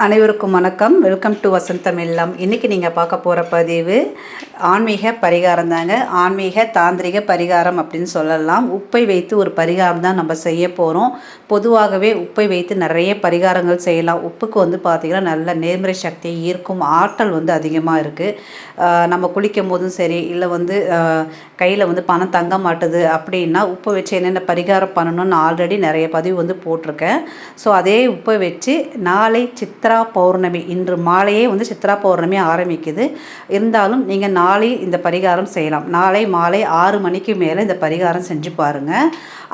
அனைவருக்கும் வணக்கம். Welcome to வசந்தம் இல்லம் இன்றைக்கி நீங்கள் பார்க்க போகிற பதிவு ஆன்மீக பரிகாரம் தாங்க. ஆன்மீக தாந்திரிக பரிகாரம் அப்படின்னு சொல்லலாம். உப்பை வைத்து ஒரு பரிகாரம் தான் நம்ம செய்ய போகிறோம் பொதுவாகவே உப்பை வைத்து நிறைய பரிகாரங்கள் செய்யலாம். உப்புக்கு வந்து பார்த்திங்கன்னா நல்ல நேர்மறை சக்தியை ஈர்க்கும் ஆற்றல் வந்து அதிகமாக இருக்குது நம்ம குளிக்கும் போதும் சரி இல்லை வந்து கையில் வந்து பணம் தங்க மாட்டுது அப்படின்னா உப்பை வச்சு என்னென்ன பரிகாரம் பண்ணணும்னு ஆல்ரெடி நிறைய பதிவு வந்து போட்டிருக்கேன். ஸோ அதே உப்பை வச்சு நாளை சித் சித்ரா பௌர்ணமி. இன்று மாலையே வந்து சித்ரா பௌர்ணமி ஆரம்பிக்குது. இருந்தாலும் நீங்கள் நாளை இந்த பரிகாரம் செய்யலாம். நாளை மாலை ஆறு மணிக்கு மேலே இந்த பரிகாரம் செஞ்சு பாருங்கள்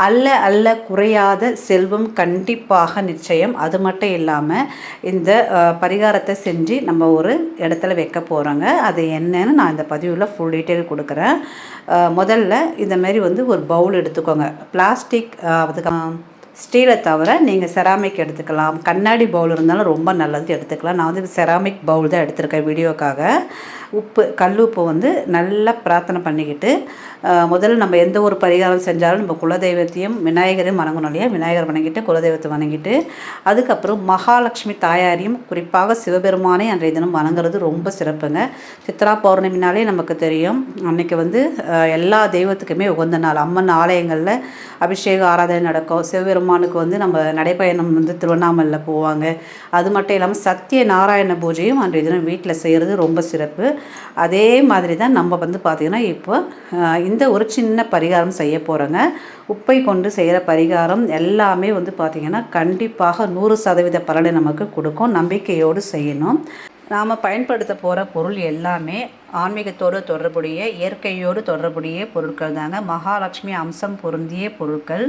அல்ல அல்ல குறையாத செல்வம் கண்டிப்பாக நிச்சயம். அது மட்டும் இல்லாமல் இந்த பரிகாரத்தை செஞ்சு நம்ம ஒரு இடத்துல வைக்க போகிறோங்க அது என்னன்னு நான் இந்த பதிவில் ஃபுல் டீட்டெயில் கொடுக்குறேன். முதல்ல இந்த மாதிரி வந்து ஒரு பவுல் எடுத்துக்கோங்க. பிளாஸ்டிக் அதுக்கு ஸ்டீலை தவிர நீங்கள் செராமிக் எடுத்துக்கலாம். கண்ணாடி பவுல் இருந்தாலும் ரொம்ப நல்லது எடுத்துக்கலாம். நான் வந்து செராமிக் பவுல் தான் எடுத்திருக்கேன் வீடியோக்காக. உப்பு கல் உப்பு வந்து நல்லா பிரார்த்தனை பண்ணிக்கிட்டு முதல்ல நம்ம எந்த ஒரு பரிகாரம் செஞ்சாலும் நம்ம குலதெய்வத்தையும் விநாயகரையும் வணங்கணும் இல்லையா? விநாயகர் வணங்கிட்டு குலதெய்வத்தை வணங்கிட்டு அதுக்கப்புறம் மகாலட்சுமி தாயாரையும் குறிப்பாக சிவபெருமானை அன்றைய தினம் வணங்குறது ரொம்ப சிறப்புங்க. சித்ரா பௌர்ணமினாலே நமக்கு தெரியும். அன்றைக்கி வந்து எல்லா தெய்வத்துக்குமே உகந்த நாள். அம்மன் ஆலயங்களில் அபிஷேக ஆராதனை நடக்கும். பெருமானுக்கு வந்து நம்ம நடைப்பயணம் வந்து திருவண்ணாமலையில் போவாங்க. அது மட்டும் இல்லாமல் சத்திய நாராயண பூஜையும் அன்றைய தினம் வீட்டில் செய்கிறது ரொம்ப சிறப்பு. அதே மாதிரி தான் நம்ம வந்து பார்த்திங்கன்னா இப்போ இந்த ஒரு சின்ன பரிகாரம் செய்ய போகிறோங்க உப்பை கொண்டு செய்கிற பரிகாரம் எல்லாமே வந்து பார்த்திங்கன்னா கண்டிப்பாக நூறு சதவீத பலனை நமக்கு கொடுக்கும். நம்பிக்கையோடு செய்யணும். நாம் பயன்படுத்த போகிற பொருள் எல்லாமே ஆன்மீகத்தோடு தொடர்புடைய இயற்கையோடு தொடர்புடைய பொருட்கள் தாங்க. மகாலட்சுமி அம்சம் பொருந்திய பொருட்கள்.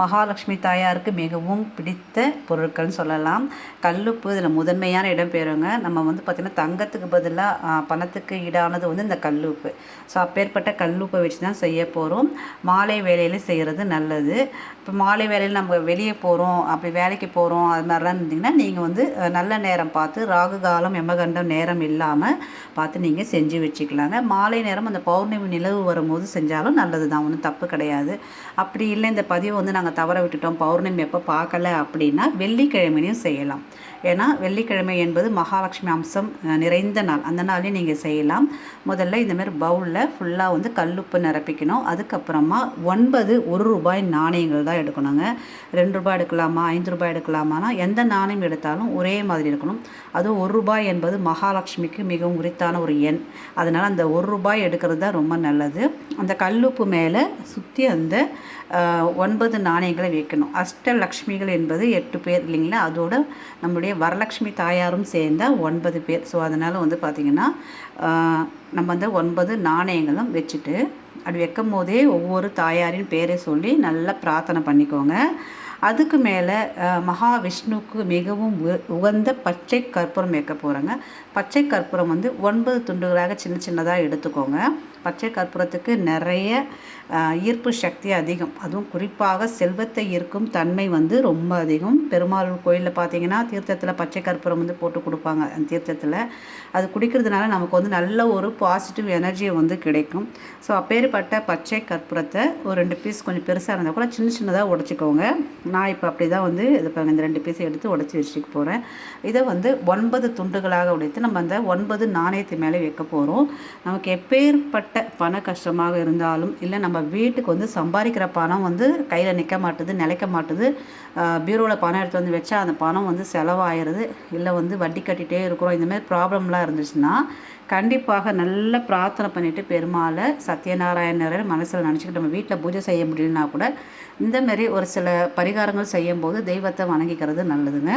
மகாலட்சுமி தாயாருக்கு மிகவும் பிடித்த பொருட்கள்னு சொல்லலாம். கல்லுப்பு இதில் முதன்மையான இடம் பெறுங்க நம்ம வந்து பார்த்திங்கன்னா தங்கத்துக்கு பதிலாக பணத்துக்கு ஈடானது வந்து இந்த கல்லுப்பு. ஸோ அப்பேற்பட்ட கல்லுப்பை வச்சு தான் செய்ய போகிறோம் மாலை வேலையில் செய்கிறது நல்லது. இப்போ மாலை வேலையில் நம்ம வெளியே போகிறோம் அப்படி வேலைக்கு போகிறோம் அது மாதிரிலாம் இருந்திங்கன்னா நீங்கள் வந்து நல்ல நேரம் பார்த்து ராகு காலம் எமகண்டம் நேரம் இல்லாமல் பார்த்து நீங்கள் செஞ்சு செஞ்சு வச்சுக்கலாங்க. மாலை நேரம் அந்த பௌர்ணமி நிலவு வரும்போது செஞ்சாலும் நல்லது தான் ஒன்றும் தப்பு கிடையாது. அப்படி இல்லை இந்த பதிவை வந்து நாங்கள் தவற விட்டுட்டோம். பௌர்ணமி எப்போ பார்க்கல அப்படின்னா வெள்ளிக்கிழமையும் செய்யலாம். ஏன்னா வெள்ளிக்கிழமை என்பது மகாலட்சுமி அம்சம் நிறைந்த நாள். அந்த நாளே நீங்கள் செய்யலாம். முதல்ல இந்தமாரி பவுலில் ஃபுல்லாக வந்து கல்லுப்பு நிரப்பிக்கணும். அதுக்கப்புறமா ஒன்பது ஒரு ரூபாய் நாணயங்கள் தான் எடுக்கணுங்க. ரெண்டு ரூபாய் எடுக்கலாமா? ஐந்து ரூபாய் எடுக்கலாமானா எந்த நாணயம் எடுத்தாலும் ஒரே மாதிரி இருக்கணும் அதுவும் ஒரு ரூபாய் என்பது மகாலட்சுமிக்கு மிகவும் உரித்தான ஒரு எண். அதனால் அந்த ஒரு ரூபாய் எடுக்கிறது தான் ரொம்ப நல்லது. அந்த கல்லுப்பு மேலே சுற்றி அந்த ஒன்பது நாணயங்களை வைக்கணும். அஷ்டலக்ஷ்மிகள் என்பது எட்டு பேர் இல்லைங்களா? அதோட நம்முடைய வரலட்சுமி தாயாரும் சேர்ந்தால் ஒன்பது பேர். ஸோ அதனால் வந்து பார்த்திங்கன்னா நம்ம அந்த ஒன்பது நாணயங்களும் வச்சுட்டு அப்படி வைக்கும் போதே ஒவ்வொரு தாயாரின் பேரை சொல்லி நல்லா பிரார்த்தனை பண்ணிக்கோங்க. அதுக்கு மேலே மகாவிஷ்ணுவுக்கு மிகவும் உகந்த பச்சை கற்பூரம் வைக்க போகிறேங்க பச்சை கற்பூரம் வந்து ஒன்பது துண்டுகளாக சின்ன சின்னதாக எடுத்துக்கோங்க. பச்சை கற்பூரத்துக்கு நிறைய ஈர்ப்பு சக்தி அதிகம். அதுவும் குறிப்பாக செல்வத்தை ஈர்க்கும் தன்மை வந்து ரொம்ப அதிகம். பெருமாள் கோயிலில் பார்த்தீங்கன்னா தீர்த்தத்தில் பச்சை கற்பூரம் வந்து போட்டு கொடுப்பாங்க அந்த தீர்த்தத்தில். அது குடிக்கிறதுனால நமக்கு வந்து நல்ல ஒரு பாசிட்டிவ் எனர்ஜியை வந்து கிடைக்கும். ஸோ அப்பேற்பட்ட பச்சை கற்பூரத்தை ஒரு ரெண்டு பீஸ் கொஞ்சம் பெருசாக இருந்தால் கூட சின்ன சின்னதாக உடச்சிக்கோங்க. நான் இப்போ அப்படி தான் வந்து இது இந்த ரெண்டு பீஸை எடுத்து உடச்சி வச்சுக்க போகிறேன் இதை வந்து ஒன்பது துண்டுகளாக உடைத்து நம்ம அந்த ஒன்பது நாணயத்து மேலே வைக்க போகிறோம் நமக்கு எப்பேற்பட்ட பண கஷ்டமாக இருந்தாலும் இல்லை நம்ம வீட்டுக்கு வந்து சம்பாதிக்கிற பணம் வந்து கையில் நிற்க மாட்டுது நிலைக்க மாட்டுது. பீரோவில் பணம் எடுத்து வந்து வச்சா அந்த பணம் வந்து செலவாயிடுது இல்லை வந்து வட்டி கட்டிகிட்டே இருக்கிறோம். இந்தமாதிரி ப்ராப்ளம்லாம் இருந்துச்சுன்னா கண்டிப்பாக நல்ல பிரார்த்தனை பண்ணிவிட்டு பெருமாளை சத்யநாராயணரை மனசில் நினச்சிக்கிட்டு நம்ம வீட்டில் பூஜை செய்ய முடியலனா கூட இந்தமாரி ஒரு சில பரிகாரங்கள் செய்யும்போது தெய்வத்தை வணங்கிக்கிறது நல்லதுங்க.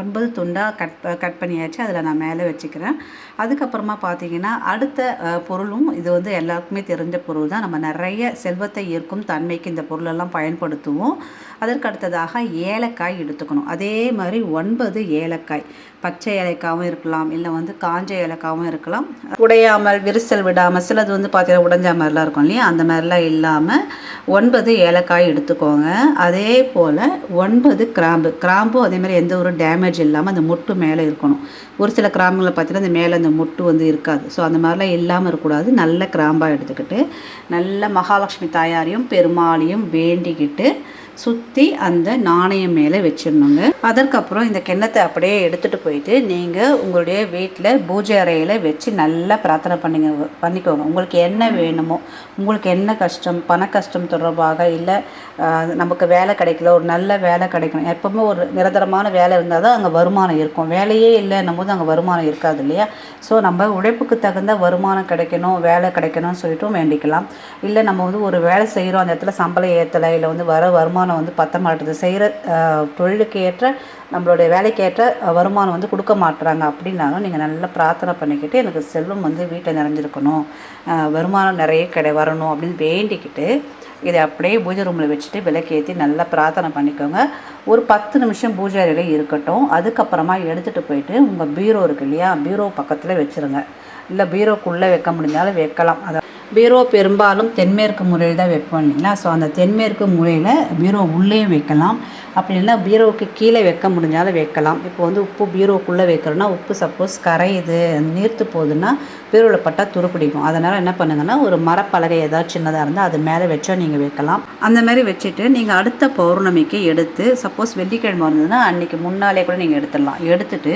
ஒன்பது துண்டாக கட் கட் பண்ணியாச்சு. அதில் நான் மேலே வச்சுக்கிறேன். அதுக்கப்புறமா பார்த்தீங்கன்னா அடுத்த பொருளும் இது வந்து எல்லாருக்குமே தெரிஞ்ச பொருள் தான். நம்ம நிறைய செல்வத்தை ஈர்க்கும் தன்மைக்கு இந்த பொருளெல்லாம் பயன்படுத்துவோம். அதற்கு அடுத்ததாக ஏலக்காய் எடுத்துக்கணும். அதே மாதிரி ஒன்பது ஏலக்காய். பச்சை ஏலக்காவும் இருக்கலாம் இல்லை வந்து காஞ்ச ஏலக்காவும் இருக்கலாம். உடையாமல் விரிசல் விடாமல் சிலது வந்து பார்த்தீங்கன்னா உடஞ்ச மாதிரிலாம் இருக்கும் இல்லையா? அந்த மாதிரிலாம் இல்லாமல் ஒன்பது ஏலக்காய் எடுத்துக்கோங்க. அதே போல் ஒன்பது கிராம்பு. கிராம்பும் அதே மாதிரி எந்த ஒரு டேமேஜ் இல்லாமல் அந்த முட்டு மேலே இருக்கணும். ஒரு சில கிராம்புகளை பார்த்தீங்கன்னா அந்த மேலே அந்த முட்டு வந்து இருக்காது. ஸோ அந்த மாதிரிலாம் இல்லாமல் இருக்கக்கூடாது. நல்ல கிராம்பாக எடுத்துக்கிட்டு நல்ல மகாலட்சுமி தாயாரையும் பெருமாளையும் வேண்டிக்கிட்டு சுற்றி அந்த நாணயம் மேலே வச்சிடணுங்க. அதற்கப்புறம் இந்த கிண்ணத்தை அப்படியே எடுத்துகிட்டு போயிட்டு நீங்கள் உங்களுடைய வீட்டில் பூஜை அறையில் வச்சு நல்லா பிரார்த்தனை பண்ணிங்க பண்ணிக்கோங்க. உங்களுக்கு என்ன வேணுமோ உங்களுக்கு என்ன கஷ்டம் பண கஷ்டம் தொடர்பாக இல்லை நமக்கு வேலை கிடைக்கல ஒரு நல்ல வேலை கிடைக்கணும். எப்போவுமே ஒரு நிரந்தரமான வேலை இருந்தால் தான் அங்கே வருமானம் இருக்கும். வேலையே இல்லைன்னும் போது அங்கே வருமானம் இருக்காது இல்லையா? ஸோ நம்ம உழைப்புக்கு தகுந்த வருமானம் கிடைக்கணும் வேலை கிடைக்கணும்னு சொல்லிட்டும் வேண்டிக்கலாம். இல்லை நம்ம வந்து ஒரு வேலை செய்கிறோம் அந்த இடத்துல சம்பளம் ஏற்றலை இல்லை வந்து வர வருமானம் வருமானம் வந்து பத்த மாட்டுது. செய்கிற தொழிலுக்கு ஏற்ற நம்மளுடைய வேலைக்கு ஏற்ற வருமானம் வந்து கொடுக்க மாட்டுறாங்க அப்படின்னாலும் நீங்கள் நல்லா பிரார்த்தனை பண்ணிக்கிட்டு எனக்கு செல்வம் வந்து வீட்டை நிறைஞ்சிருக்கணும். வருமானம் நிறைய கிடை வரணும் அப்படின்னு வேண்டிக்கிட்டு இதை அப்படியே பூஜை ரூமில் வச்சுட்டு விளக்கேற்றி நல்லா பிரார்த்தனை பண்ணிக்கோங்க. ஒரு பத்து நிமிஷம் பூஜை அறையில் இருக்கட்டும். அதுக்கப்புறமா எடுத்துகிட்டு போயிட்டு உங்கள் பீரோ இருக்கு இல்லையா? பீரோ பக்கத்தில் வச்சுருங்க. இல்லை பீரோக்குள்ளே வைக்க முடிஞ்சாலும் வைக்கலாம். அதை பீரோ பெரும்பாலும் தென்மேற்கு முறையில் தான் வைப்போம் இல்லைங்களா? ஸோ அந்த தென்மேற்கு முறையில் பீரோ உள்ளேயும் வைக்கலாம். அப்படி இல்லைன்னா பீரோவுக்கு கீழே வைக்க முடிஞ்சாலும் வைக்கலாம். இப்போ வந்து உப்பு பீரோக்குள்ளே வைக்கிறோன்னா உப்பு சப்போஸ் கரையுது நீர்த்து போகுதுன்னா பீரோவில் பட்டால் துருப்பிடிக்கும். அதனால் என்ன பண்ணுங்கன்னா ஒரு மரப்பலகை ஏதாவது சின்னதாக இருந்தால் அது மேலே வச்சா நீங்கள் வைக்கலாம். அந்த மாதிரி வச்சுட்டு நீங்கள் அடுத்த பௌர்ணமிக்கு எடுத்து சப்போஸ் வெள்ளிக்கிழமை இருந்ததுன்னா அன்றைக்கி முன்னாலே கூட நீங்கள் எடுத்துடலாம். எடுத்துட்டு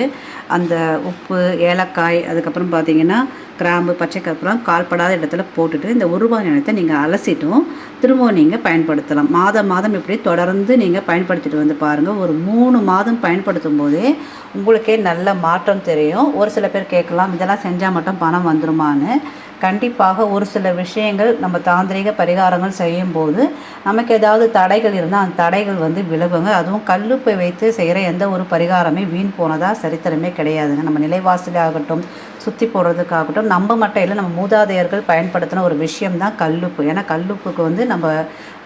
அந்த உப்பு ஏலக்காய் அதுக்கப்புறம் பார்த்தீங்கன்னா கிராம்பு பச்சை கற்பூரம் கால்படாத இடத்துல போட்டுட்டு இந்த ஒரு நிலத்தை நீங்கள் அலசிட்டும் திரும்பவும் நீங்கள் பயன்படுத்தலாம். மாதம் மாதம் இப்படி தொடர்ந்து நீங்கள் பயன்படுத்திட்டு வந்து பாருங்கள் ஒரு மூணு மாதம் பயன்படுத்தும் போதே உங்களுக்கே நல்ல மாற்றம் தெரியும். ஒரு சில பேர் கேட்கலாம் இதெல்லாம் செஞ்சால் மட்டும் பணம் வந்துருமான்னு. கண்டிப்பாக ஒரு சில விஷயங்கள் நம்ம தாந்திரிக பரிகாரங்கள் செய்யும்போது நமக்கு ஏதாவது தடைகள் இருந்தால் அந்த தடைகள் வந்து விலகுங்க. அதுவும் கல்லுப்பை வைத்து செய்கிற எந்த ஒரு பரிகாரமே வீண் போனதாக சரித்திரமே கிடையாதுங்க. நம்ம நிலைவாசலே ஆகட்டும் சுற்றி போடுறதுக்காகட்டும் நம்ம மட்டும் இல்லை நம்ம மூதாதையர்கள் பயன்படுத்தின ஒரு விஷயம் தான் கல்லுப்பு. ஏன்னா கல்லுப்புக்கு வந்து நம்ம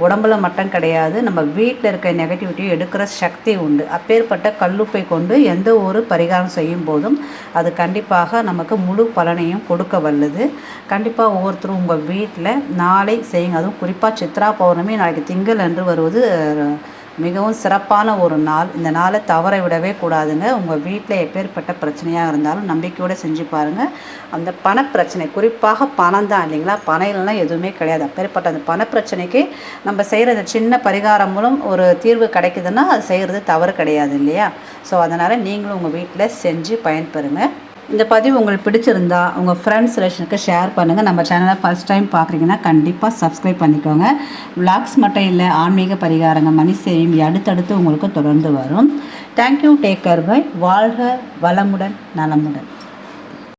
உடம்புல மட்டும் கிடையாது நம்ம வீட்டில் இருக்க நெகட்டிவிட்டியும் எடுக்கிற சக்தி உண்டு. அப்பேற்பட்ட கல்லுப்பை கொண்டு எந்த ஒரு பரிகாரம் செய்யும் போதும் அது கண்டிப்பாக நமக்கு முழு பலனையும் கொடுக்க வல்லது. கண்டிப்பாக ஒவ்வொருத்தரும் உங்கள் வீட்டில் நாளை செய்யுங்க. அதுவும் குறிப்பாக சித்ரா பௌர்ணமி நாளைக்கு திங்கள் என்று வருவது மிகவும் சிறப்பான ஒரு நாள். இந்த நாளை தவற விடவே கூடாதுங்க. உங்கள் வீட்டில் எப்பேற்பட்ட பிரச்சனையாக இருந்தாலும் நம்பிக்கையோடு செஞ்சு பாருங்கள் அந்த பணப்பிரச்சனை குறிப்பாக பணம் தான் இல்லைங்களா? பணம் இல்லைன்னா எதுவுமே கிடையாது. அப்பேற்பட்ட அந்த பணப்பிரச்சனைக்கு நம்ம செய்கிற அந்த சின்ன பரிகாரம் மூலம் ஒரு தீர்வு கிடைக்குதுன்னா அது செய்கிறது தவறு கிடையாது இல்லையா? ஸோ அதனால் நீங்களும் உங்கள் வீட்டில் செஞ்சு பயன்பெறுங்க. இந்த பதிவு உங்களுக்கு பிடிச்சிருந்தா உங்கள் ஃப்ரெண்ட்ஸ் ரிலேஷனுக்கு ஷேர் பண்ணுங்கள் நம்ம சேனலை ஃபஸ்ட் டைம் பார்க்குறீங்கன்னா கண்டிப்பாக சப்ஸ்கிரைப் பண்ணிக்கோங்க. விளாக்ஸ் மட்டும் இல்லை ஆன்மீக பரிகாரங்கள் மணி சேவையும் அடுத்தடுத்து உங்களுக்கு தொடர்ந்து வரும். தேங்க்யூ டேக் கேர் பை வாழ்க வளமுடன் நலமுடன்.